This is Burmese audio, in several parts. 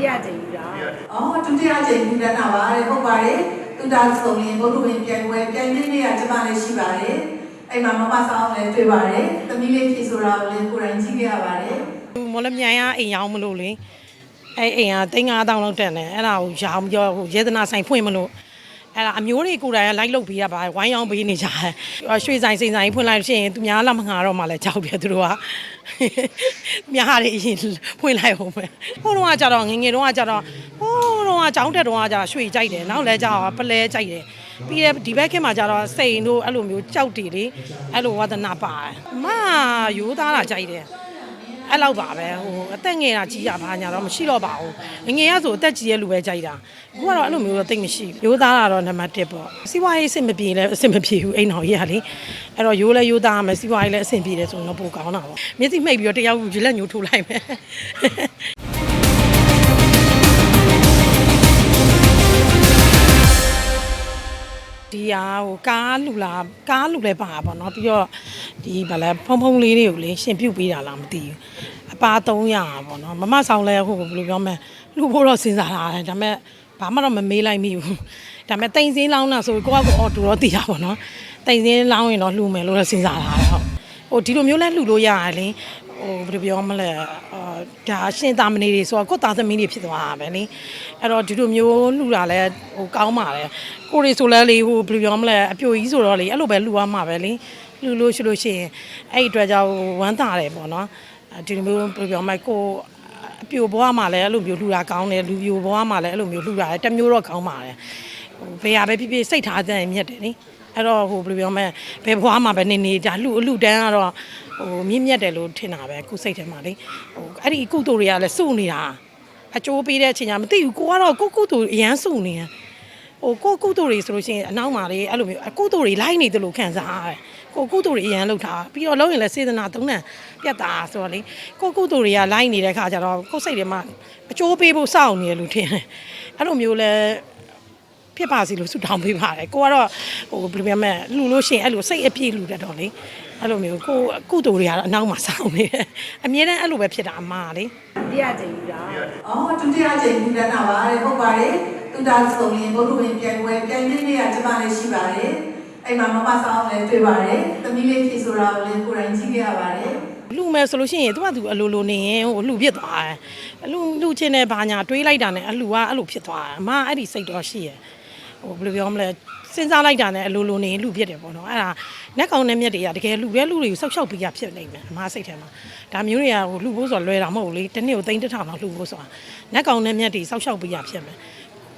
တိယကြိမ်ယူတာ။အော်ဒုတိယအကြိမ်ဘူးတန်းတာပါတဲ့ဟုတ်ပါတယ်။သူတာဆုံးရင်ဘုဒ္ဓဝင်ပြိုင်ပွဲပြိုင်လေးလေးကကျမလည်းရှိပါတယ်။အဲ့မှာမမဆောင်လည်းတွေ့ပါတယ်။သမီးလေးဖြေဆိုတာကိုလည်းကိုယ်တိုင်ကြည့်ခဲ့ရပါတယ်။မော်လမြိုင်ကအိမ်ရောင်းမလို့လေအဲအိမ်ကတိန်း9000လောက်တက်တယ်အဲ့ဒါကိုရောင်းပြောဟိုရေသနာဆိုင်ဖွင့်မလို့ အဲ့ဒါအမျိုးတွေကိုယ်တိုင်ကလိုက်လုပ်ပေးရပါဝိုင်းရောင်းပေးနေကြတယ်ရွှေဆိုင်စိန်ဆိုင်ဖွင့်လိုက်လို့ရှိရင်သူများလာမငါတော့မှလည်းကြောက်တယ်သူတို့ကများတယ်အရင်ဖွင့်လိုက်အောင်ပဲဟိုတော့ကကြတော့ငယ်ငယ်တော့ကကြတော့ဟိုတော့ကကြောင်းတက်တော့ကကြရွှေကြိုက်တယ်နောက်လဲကြတော့ပလဲကြိုက်တယ်ပြီးတဲ့ဒီဘက်ခင်မှာကြတော့စိန်တို့အဲ့လိုမျိုးကြောက်တီလေအဲ့လိုဝဒနာပါတယ်အမရိုးသားတာကြိုက်တယ် အဲ့လောက်ပါပဲဟိုအသက်ငယ်တာကြီးရပါညာတော့မရှိတော့ပါဘူးငငယ်ရဆိုအသက်ကြီးရဲ့လူပဲကြိုက်တာအခုကတော့အဲ့လိုမျိုးတော့တိတ်မရှိဘူးရိုးသားတာတော့နံပါတ်1ပေါ့စီးပွားရေးအဆင်မပြေလဲအဆင်မပြေဘူးအိမ်တော်ကြီးကလေအဲ့တော့ရိုးလဲရိုးသားမယ်စီးပွားရေးလည်းအဆင်ပြေတယ်ဆိုရင်တော့ပိုကောင်းတာပေါ့မျက်စိမှိတ်ပြီးတော့တယောက်ရလက်ညှိုးထိုးလိုက်မယ် ဒီဟာဟိုကားလူလားကားလူလည်းပါပါနော်ပြီးတော့ဒီဗလဲဖုံဖုံလေးတွေကိုလေရှင်ပြုတ်ပေးတာလားမသိဘူးအပါ300ပါနော်မမဆောင်လဲဟိုဘယ်လိုပြောမလဲလူဖို့တော့စဉ်းစားတာဒါပေမဲ့ဘာမှတော့မမေးလိုက်မိဘူးဒါပေမဲ့တိမ်စင်းလောင်းတာဆိုကိုကကိုအော်တူတော့တည်တာပေါ့နော်တိမ်စင်းလောင်းရင်တော့လှူမယ်လို့တော့စဉ်းစားတာဟုတ်ဟိုဒီလိုမျိုးလဲလှူလို့ရတယ်လေ ဟိုဘယ်လိုပြောမလဲအာဒါရှင်သားမဏေတွေဆိုတော့ကိုယ့်သားသမီးတွေဖြစ်သွားတာပဲလေအဲ့တော့ဒီလိုမျိုးလှူတာလဲဟိုကောင်းပါတယ်ကိုရီဆိုလဲလေဟိုဘယ်လိုပြောမလဲအပြိုကြီးဆိုတော့လေအဲ့လိုပဲလှူရမှာပဲလေလှူလို့ရှိလို့ရှိရင်အဲ့ဒီအတွက်ကြောင့်ဝမ်းသာတယ်ပေါ့နော်အဲဒီလိုမျိုးဘယ်လိုပြောမလဲကိုအပြိုဘွားမှာလည်းအဲ့လိုမျိုးလှူတာကောင်းတယ်လူပြိုဘွားမှာလည်းအဲ့လိုမျိုးလှူတာတယ်တစ်မျိုးတော့ကောင်းပါတယ်ဟိုဘယ်ရပဲဖြစ်ဖြစ်စိတ်ထားတဲ့မြတ်တယ်နိ အဲ့တော့ဟိုဘယ်လိုပြောမလဲဘယ်ဘွားမှာပဲနေနေဒါလှူအလှူတန်းကတော့ဟိုမြင့်မြတ်တယ်လို့ထင်တာပဲခုစိတ်ထဲမှာလေဟိုအဲ့ဒီကုသိုလ်တွေကလည်းစုနေတာအကျိုးပေးတဲ့အချိန်ညာမသိဘူးကိုကတော့ကိုကုသိုလ်အရန်စုနေတယ်ဟိုကိုကုသိုလ်တွေဆိုလို့ရှိရင်အနောက်မှာလေအဲ့လိုမျိုးအကုသိုလ်တွေလိုက်နေတယ်လို့ခံစားရတယ်ကိုကုသိုလ်တွေအရန်လောက်ထားပြီးတော့လုံးရင်လည်းစေတနာသုံးတန်ပြတ်တာဆိုတော့လေကိုကုသိုလ်တွေကလိုက်နေတဲ့ခါကျတော့ကိုယ်စိတ်ထဲမှာအကျိုးပေးဖို့စောင့်နေတယ်လို့ထင်တယ်အဲ့လိုမျိုးလဲ ဖြစ်ပါစီလို့ဆုတောင်းပေးပါတယ်ကိုကတော့ဟိုဘယ်လိုပြောမလဲလှူလို့ရှိရင်အဲ့လိုစိတ်အပြည့်လှူတတ်တော့လေအဲ့လိုမျိုးကိုကုသိုလ်တွေကတော့အနောက်မှာစောင့်နေတယ်အမြဲတမ်းအဲ့လိုပဲဖြစ်တာအမှားလေဒုတိယကြိမ်ယူတာအော်ဒုတိယအကြိမ်ဘူးတန်းတာပါတဲ့ဟုတ်ပါတယ်။သူတာဆုံးရင်ဘုဒ္ဓဝင်ပြိုင်ပွဲပြိုင်လေးလေးကကျမလည်းရှိပါတယ်။အဲ့မှာမမဆောင်လည်းတွေ့ပါတယ်။သမီးလေးဖြေဆိုတာကိုလည်းကိုယ်တိုင်ကြည့်ခဲ့ရပါတယ်။လှူမယ်ဆိုလို့ရှိရင်သူကသူအလိုလိုနေရင်ဟိုလှူဖြစ်သွားတယ်အလှူလှူချင်းနဲ့ဘာညာတွေးလိုက်တာနဲ့အလှူကအဲ့လိုဖြစ်သွားတယ်အမအဲ့ဒီစိတ်တော့ရှိရယ် ဟိုဘယ်လိုပြောမလဲစဉ်းစားလိုက်တာနဲ့အလိုလိုနေရင်လှူဖြစ်တယ်ပေါ့နော်အဲ့ဒါနက်ကောင်နဲ့မြက်တွေကတကယ်လှူတဲ့လှူတွေကိုဆောက်ရှောက်ပြီးရဖြစ်နေမယ်အမစိတ်ထဲမှာဒါမျိုးတွေကဟိုလှူဖို့ဆိုတော့လွယ်တာမဟုတ်ဘူးလေတစ်နေ့ကိုသိန်းတစ်ထောင်လောက်လှူဖို့ဆိုတာနက်ကောင်နဲ့မြက်တွေဆောက်ရှောက်ပြီးရဖြစ်မယ်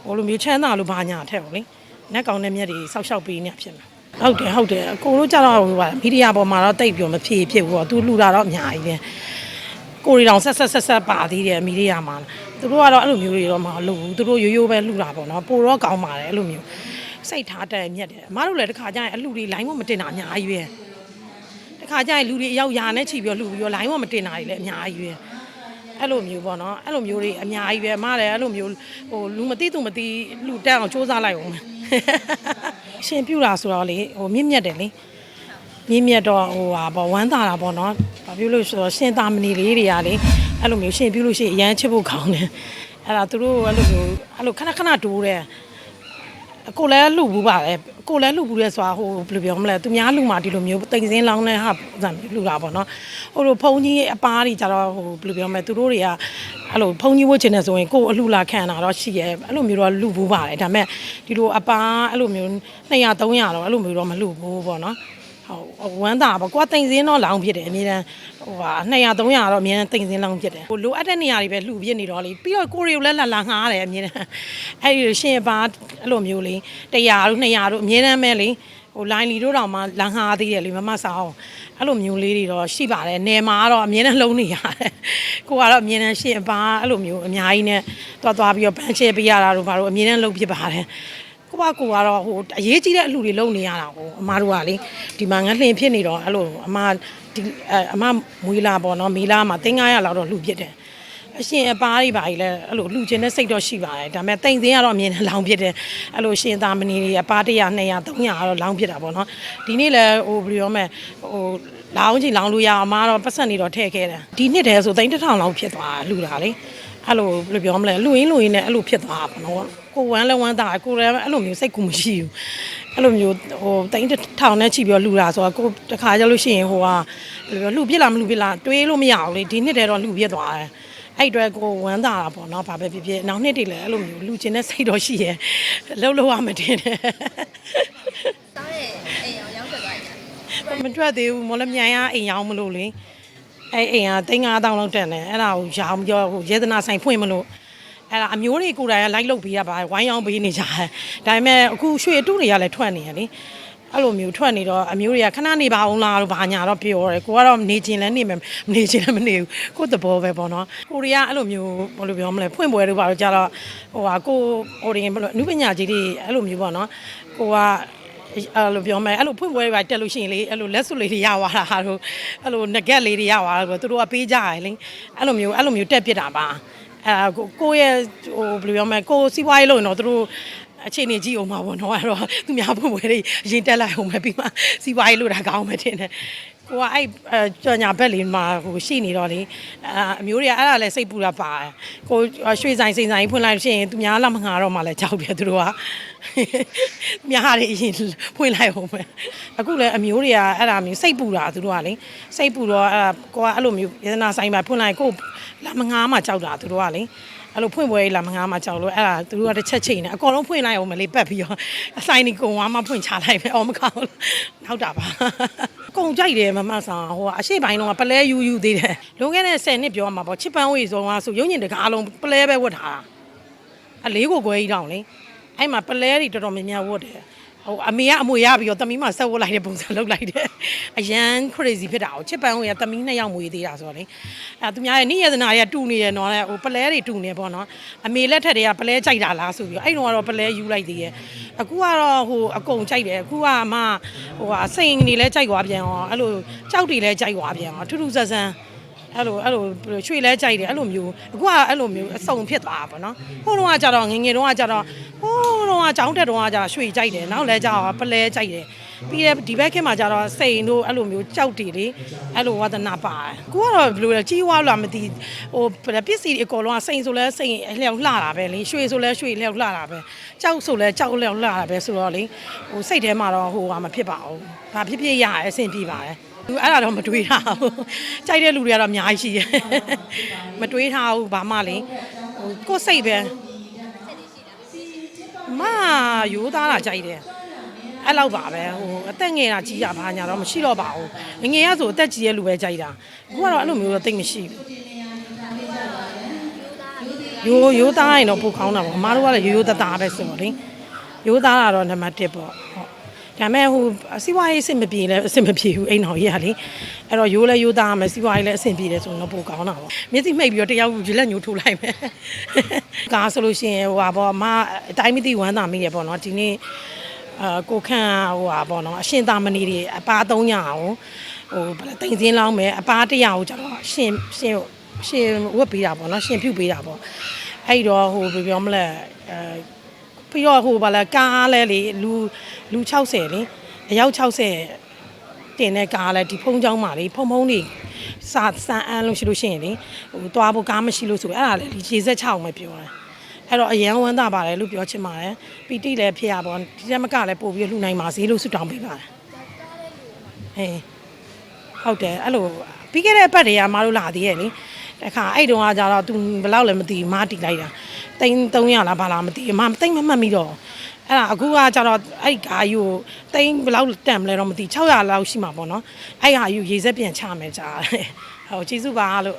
ဟိုလိုမျိုးချမ်းသာလို့ဘာညာထက်ပေါ့လေနက်ကောင်နဲ့မြက်တွေဆောက်ရှောက်ပြီးနေဖြစ်မယ်ဟုတ်တယ်ဟုတ်တယ်အကိုတို့ကြတော့ဟိုပါမီဒီယာပေါ်မှာတော့တိတ်ပြောမဖြစ်ဖြစ်ဘူးပေါ့သူလှူတာတော့အများကြီးပဲကိုရီတောင်ဆက်ဆက်ဆက်ဆက်ပါသေးတယ်မီဒီယာမှာ သူတို့ကတော့အဲ့လိုမျိုးတွေတော့မလုပ်ဘူးသူတို့ရိုးရိုးပဲလှူတာပေါ့နော်ပိုတော့ကောင်းပါတယ်အဲ့လိုမျိုးစိတ်ထားတက်မြက်တယ်အမတို့လည်းတစ်ခါကျရင်အလှူတွေ line မမတင်တာအများကြီးပဲတစ်ခါကျရင်လူတွေအရောက်ယာနဲ့ချီပြီးတော့လှူပြီးတော့ line မမတင်တာတွေလည်းအများကြီးပဲအဲ့လိုမျိုးပေါ့နော်အဲ့လိုမျိုးတွေအများကြီးပဲအမလည်းအဲ့လိုမျိုးဟိုလူမသိသူမသိလူတက်အောင်စူးစမ်းလိုက်အောင်ရှင်ပြူတာဆိုတော့လေဟိုမြင့်မြတ်တယ်လေမြင့်မြတ်တော့ဟိုဟာပေါ့ဝမ်းသာတာပေါ့နော်။ဘာဖြစ်လို့လဲဆိုတော့ရှင်သာမဏေလေးတွေကလေ အဲ့လိုမျိုးရှင်ပြုလို့ရှိရင်အရန်ချစ်ဖို့ကောင်းတယ်။အဲ့ဒါသူတို့အဲ့လိုမျိုးအဲ့လိုခဏခဏတိုးတယ်။အကိုလည်းလှုပ်ဘူးပါလေ။အကိုလည်းလှုပ်ဘူးလဲဆိုတာဟိုဘယ်လိုပြောမလဲ။သူများလှုပ်မှဒီလိုမျိုးတိမ်စင်းလောင်းတဲ့ဟာဇာလှုပ်တာပေါ့နော်။ဟိုလိုဖုန်ကြီးအပားတွေကြတော့ဟိုဘယ်လိုပြောမလဲ။သူတို့တွေကအဲ့လိုဖုန်ကြီးဝတ်ချင်တယ်ဆိုရင်ကိုယ်အလှလာခံတာတော့ရှိရဲ့။အဲ့လိုမျိုးတော့လှုပ်ဘူးပါတယ်။ဒါပေမဲ့ဒီလိုအပားအဲ့လိုမျိုး200 300တော့အဲ့လိုမျိုးတော့မလှုပ်ဘူးပေါ့နော်။ ဟုတ်ဝမ်းသာပါကိုကတိမ်စင်းတော့လောင်းဖြစ်တယ်အမြဲတမ်းဟိုဟာ200 300တော့အမြဲတမ်းတိမ်စင်းလောင်းဖြစ်တယ်ဟိုလိုအပ်တဲ့နေရာတွေပဲလှူပြစ်နေတော့လေပြီးတော့ကိုရီကိုလည်းလာလာငှားတယ်အမြဲတမ်းအဲ့ဒီရှင်ပါအဲ့လိုမျိုးလေ100တို့200တို့အမြဲတမ်းပဲလေဟိုလိုင်းလီတို့တောင်မှလာငှားသေးတယ်လေမမဆောင်အဲ့လိုမျိုးလေးတွေတော့ရှိပါတယ်နေမှာတော့အမြဲတမ်းလုံးနေရတယ်ကိုကတော့အမြဲတမ်းရှင်ပါအဲ့လိုမျိုးအများကြီးနဲ့သွားသွားပြီးတော့ပန်းချဲပေးရတာတို့ဘာလို့အမြဲတမ်းလုံးဖြစ်ပါတယ် ကိုပါကိုကတော့ဟိုအရေးကြီးတဲ့အလှူတွေလုပ်နေရတာကိုအမားတို့ကလေဒီမှာငါလှင်ဖြစ်နေတော့အဲ့လိုအမဒီအမမွေးလာပေါ့နော်မီလာမှာ300လောက်တော့လှူဖြစ်တယ်အရှင်အပားတွေပါကြီးလဲအဲ့လိုလှူခြင်းတဲ့စိတ်တော့ရှိပါတယ်ဒါပေမဲ့တိမ်စင်းကတော့အမြင်နဲ့လောင်ဖြစ်တယ်အဲ့လိုရှင်သားမဏီတွေအပား100 200 300ကတော့လောင်ဖြစ်တာပေါ့နော်ဒီနေ့လဲဟိုဘယ်လိုပြောမလဲဟိုလောင်ချင်လောင်လို့ရအောင်အမကတော့ပတ်စံနေတော့ထည့်ခဲ့တယ်ဒီနှစ်တည်းဆို3000လောက်ဖြစ်သွားလှူတာလေ အဲ့လိုဘယ်လိုပြောမလဲလူရင်းလူရင်းနဲ့အဲ့လိုဖြစ်သွားတာပေါ့နော်ကိုဝမ်းလဲဝမ်းသားကိုလည်းအဲ့လိုမျိုးစိတ်ကူမရှိဘူးအဲ့လိုမျိုးဟိုတိန်ထောင်နဲ့ချီပြီးတော့လူတာဆိုတော့ကိုတခါကြလို့ရှိရင်ဟိုကဘယ်လိုပြောလူပြစ်လားမလူပြစ်လားတွေးလို့မရဘူးလေဒီနှစ်တည်းတော့လူပြစ်သွားတယ်အဲ့အတွက်ကိုဝမ်းသာတာပေါ့နော်ဘာပဲဖြစ်ဖြစ်နောက်နှစ်တည်းလည်းအဲ့လိုမျိုးလူချင်းတဲ့စိတ်တော့ရှိရဲ့လှုပ်လို့ရမတင်တယ်စားတဲ့အိမ်အောင်ရောက်ထွက်သွားကြတယ်မထွက်သေးဘူးမော်လမြိုင်ကအိမ်ရောက်မလို့လေ အဲ့အိမ်ကတိန်း9000လောက်တက်နေအဲ့ဒါကိုရောင်းပြောဟိုရေသနာဆိုင်ဖွင့်မလို့အဲ့ဒါအမျိုးတွေကိုယ်တိုင်ကလိုက်လုပ်ပေးရပါဝိုင်းရောင်းပေးနေကြတယ်ဒါပေမဲ့အခုရွှေအတုတွေကလည်းထွက်နေရလေအဲ့လိုမျိုးထွက်နေတော့အမျိုးတွေကခဏနေပါအောင်လားလို့ဘာညာတော့ပြောတယ်ကိုကတော့နေချင်းလည်းနေမယ်မနေချင်းလည်းမနေဘူးကိုသဘောပဲပေါ့နော်ကိုရီးယားအဲ့လိုမျိုးဘယ်လိုပြောမလဲဖွင့်ပွဲတို့ပါတော့ကြတော့ဟိုဟာကိုဟိုရင်ဘယ်လိုအနုပညာကြီးတွေအဲ့လိုမျိုးပေါ့နော်ကိုက အဲ့လိုပြောမယ်အဲ့လိုဖွင့်ပွဲတွေပါတက်လို့ရှိရင်လေအဲ့လိုလက်စွပ်လေးတွေရသွားတာဟာတို့အဲ့လိုငကက်လေးတွေရသွားတာသူတို့ကပေးကြရလေအဲ့လိုမျိုးအဲ့လိုမျိုးတက်ပြစ်တာပါအဲကိုကိုရဲ့ဟိုဘယ်လိုပြောမလဲကိုစီးပွားရေးလုပ်ရင်တော့သူတို့အခြေအနေကြည့်အောင်ပါဘောနော်အဲ့တော့သူများဖွင့်ပွဲတွေရင်တက်လိုက်အောင်ပဲပြီးမှစီးပွားရေးလုပ်တာကောင်းမှတင်တယ် ကိုကအဲ့အဲကြော်ညာဘက်လေးမှာဟိုရှိနေတော့လေအာအမျိုးတွေကအဲ့ဒါလည်းစိတ်ပူတာပါတယ်ကိုရွှေဆိုင်စိန်ဆိုင်ဖွင့်လိုက်လို့ရှိရင်သူများလာမငါတော့မှလည်းကြောက်တယ်သူတို့ကများတယ်အရင်ဖွင့်လိုက်အောင်ပဲအခုလည်းအမျိုးတွေကအဲ့ဒါမျိုးစိတ်ပူတာသူတို့ကလေစိတ်ပူတော့အဲ့ကိုကအဲ့လိုမျိုးယန္နာဆိုင်မှာဖွင့်လိုက်ကိုလာမငါမှကြောက်တာသူတို့ကလေ အဲ့လိုဖွင့်ပွဲလာမငါမှကြောက်လို့အဲ့ဒါသူတို့ကတစ်ချက်ချိန်နေအကောင်လုံးဖွင့်လိုက်အောင်မလေးပတ်ပြီးတော့အဆိုင်ဒီကုံဝါမှဖွင့်ချလိုက်ပဲအော်မကောင်းနောက်တာပါကုံကြိုက်တယ်မမဆောင်ဟိုအရှိပိုင်းတော့ပလဲယူယူသေးတယ်လွန်ခဲ့တဲ့10နှစ်ပြောမှာပေါ့ချစ်ပန်းဝေဆုံးကဆိုရုံညင်တကားလုံးပလဲပဲဝတ်ထားတာအလေးကိုကွဲကြီးတောင်လေအဲ့မှာပလဲတွေတော်တော်များများဝတ်တယ် ဟိုအမေကအမွေရပြီးတော့တမီးမှဆက်ဝတ်လိုက်တဲ့ပုံစံလုပ်လိုက်တယ်အရန် crazy ဖြစ်တာကိုချစ်ပန်းဝင်ကတမီးနှစ်ယောက်မွေသေးတာဆိုတော့လေအဲသူများရဲ့နိယသနာတွေကတူနေတယ်နော်ဟိုပလဲတွေတူနေပေါ့နော်အမေလက်ထက်တွေကပလဲကြိုက်တာလားဆိုပြီးတော့အဲ့တော့ကတော့ပလဲယူလိုက်သေးရဲ့အခုကတော့ဟိုအကုန်ကြိုက်တယ်အခုကအမဟိုအစိန်တွေလည်းကြိုက်သွားပြန်အောင်အဲ့လိုကြောက်တွေလည်းကြိုက်သွားပြန်အောင်ထူးထူးဆန်းဆန်းအဲ့လိုအဲ့လိုရွှေလဲကြိုက်တယ်အဲ့လိုမျိုးအခုကအဲ့လိုမျိုးအစုံဖြစ်သွားတာပေါ့နော်ဟိုတုန်းကကြတော့ငယ်ငယ်တုန်းကကြတော့ဟိုတုန်း ကကြောင်းတက်တုန်းကကြရွှေကြိုက်တယ်နောက်လဲကြတော့ပလဲကြိုက်တယ်ပြီးတဲ့ဒီဘက်ခင်မှာကြတော့စိန်တို့အဲ့လိုမျိုးကြောက်တီလေအဲ့လိုဝါသနာပါတယ်ကိုကတော့ဘယ်လိုလဲကြီးဝါလာမသိဟိုပစ္စည်းတွေအကုန်လုံးကစိန်ဆိုလဲစိန်အလျောက်လှတာပဲလေရွှေဆိုလဲရွှေလျောက်လှတာပဲကြောက်ဆိုလဲကြောက်လျောက်လှတာပဲဆိုတော့လေဟိုစိတ်ထဲမှာတော့ဟိုကမဖြစ်ပါဘူးဘာဖြစ်ဖြစ်ရအဆင်ပြေပါတယ်သူအဲ့ဒါတော့မတွေးထားဘူးကြိုက်တဲ့လူတွေကတော့အများကြီးရှိတယ်မတွေးထားဘူးဘာမှလေဟိုကိုယ်စိတ်ပဲ မရိုးသားတာကြိုက်တယ်အဲ့လောက်ပါပဲဟိုအသက်ငယ်တာကြီးတာဘာညာတော့မရှိတော့ပါဘူးငငယ်ရဆိုအသက်ကြီးရဲ့လူပဲကြိုက်တာအခုကတော့အဲ့လိုမျိုးတော့တိတ်မရှိဘူးရိုးရိုးသားရင်တော့ပိုကောင်းတာပေါ့အမားတို့ကလည်းရိုးရိုးသားသားပဲဆိုတော့လေရိုးသားတာတော့နံပါတ်1ပေါ့ဟုတ် ဒါမဲ့ဟိုစီးပွားရေးအဆင်မပြေလဲအဆင်မပြေဘူးအိမ်တော်ကြီးကလေအဲ့တော့ရိုးလဲရိုးသားမယ်စီးပွားရေးလည်းအဆင်ပြေတယ်ဆိုတော့ပိုကောင်းတာပေါ့မျက်စိမှိတ်ပြီးတော့တယောက်ရလက်ညှိုးထိုးလိုက်မယ်ကားဆိုလို့ရှိရင်ဟိုပါပေါ့အမအတိုင်းမသိဝမ်းသာမိရပေါ့နော်ဒီနေ့အာကိုခန့်ဟိုပါပေါ့နော်အရှင်သာမဏေတွေအပါ300အောင်ဟိုဗလဲတိမ်စင်းလောင်းမယ်အပါ100ကိုကျတော့ရှင်ရှင်ရှင်ဝတ်ပေးတာပေါ့နော်ရှင်ပြုတ်ပေးတာပေါ့အဲ့တော့ဟိုဘယ်ပြောမလဲအဲ ပြီးတော့ဟိုဗာလာကားလဲလေလူလူ60လေအယောက်60တင်တဲ့ကားလဲဒီဖုံးချောင်းမှာလေဖုံဖုံးနေစာစမ်းအန်းလို့ရှိလို့ရှိရင်လေဟိုသွားဖို့ကားမရှိလို့ဆိုအဲ့ဒါလေဒီခြေဆက်ချောင်းပဲပြောတယ်အဲ့တော့အရန်ဝမ်းသာပါတယ်လို့ပြောချင်ပါတယ်ပီတိလည်းဖြစ်ရပါဘောဒီတက်မကလည်းပို့ပြီးလှူနိုင်ပါစေလို့ဆုတောင်းပေးပါတယ်ဟေးဟုတ်တယ်အဲ့လိုပြီးခဲ့တဲ့အပတ်တည်းကမတို့လာသေးရဲ့လေတခါအဲ့တုန်းကကြတော့ तू ဘယ်လောက်လဲမသိဘူးမတီလိုက်တာတိန်း 300လားဘာလားမသိဘူးမတိန်းမမှတ်မိတော့အဲ့ဒါအခုကကြတော့အဲ့ဒီကာယူကိုတိန်းဘယ်လောက်တန်မလဲတော့မသိ600လောက်ရှိမှာပေါ့နော်အဲ့ဟာယူရေစက်ပြန်ချမယ်ကြားတယ်ဟိုကျေးဇူးပါလို့